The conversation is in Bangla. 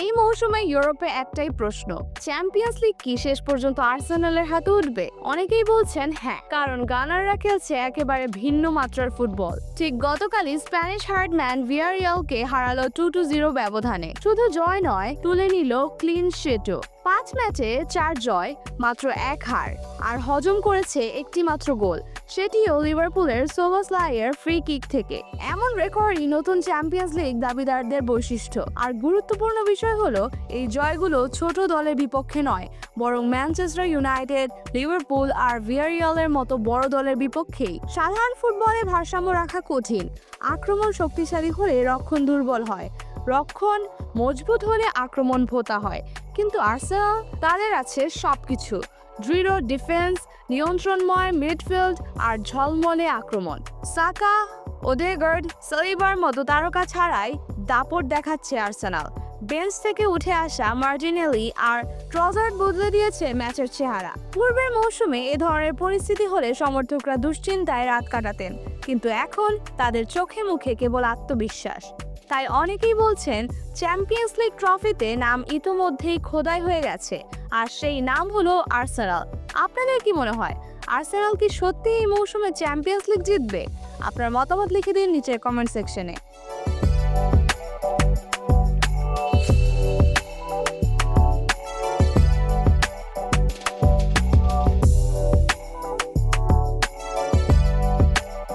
এই মৌসুমে ইউরোপে একটাই প্রশ্ন চ্যাম্পিয়ন্স লিগ কি শেষ পর্যন্ত আর্সেনালের হাতে উঠবে? অনেকেই বলছেন হ্যাঁ কারণ গানাররা খেলছে একেবারে ভিন্ন মাত্রার ফুটবল। ঠিক গতকালই স্প্যানিশ হার্ডম্যান ভিয়ারিয়ালকে হারালো টু টু জিরো ব্যবধানে। শুধু জয় নয়, তুলে নিল ক্লিন শিটও পাঁচ ম্যাচে চার জয়, মাত্র এক হার। আর হজম করেছে একটি মাত্র গোল সেটিও লিভারপুলের সোভাসলাইয়ের ফ্রি কিক থেকে। এমন রেকর্ডই নতুন চ্যাম্পিয়ন্স লিগ দাবিদারদের বৈশিষ্ট্য। আর গুরুত্বপূর্ণ বিষয় হলো, এই জয়গুলো ছোট দলের বিপক্ষে নয়, বরং ম্যানচেস্টার ইউনাইটেড লিভারপুল আর ভিয়ারিয়ালের মতো বড় দলের বিপক্ষেই। সাধারণ ফুটবলে ভারসাম্য রাখা কঠিন। আক্রমণ শক্তিশালী হলে রক্ষণ দুর্বল হয়। রক্ষণ মজবুত হলে আক্রমণ ভোতা হয়। কিন্তু আর্সেনাল তাদের আছে সবকিছু। দৃঢ় ডিফেন্স, নিয়ন্ত্রণময় মিডফিল্ড আর ঝলমলে আক্রমণ। সাকা, ওদেগার্ড, সলিবার মতো তারকা ছাড়াই দাপট দেখাচ্ছে আর্সেনাল। বেঞ্চ থেকে উঠে আসা মার্টিনেলি আর ট্রজার্ড বদলে দিয়েছে ম্যাচের চেহারা। পূর্বের মৌসুমে এ ধরনের পরিস্থিতি হলে সমর্থকরা দুশ্চিন্তায় রাত কাটাতেন, কিন্তু এখন তাদের চোখে মুখে কেবল আত্মবিশ্বাস। তাই অনেকেই বলছেন চ্যাম্পিয়ন্স লিগ ট্রফিতে নাম ইতোমধ্যেই খোদাই হয়ে গেছে। আর সেই নাম হলো আর্সেনাল আপনাদের কি মনে হয়? আর্সেনাল কি সত্যি এই মৌসুমে চ্যাম্পিয়ন্স লিগ জিতবে? আপনার মতামত লিখে দিন নিচের কমেন্ট সেকশনে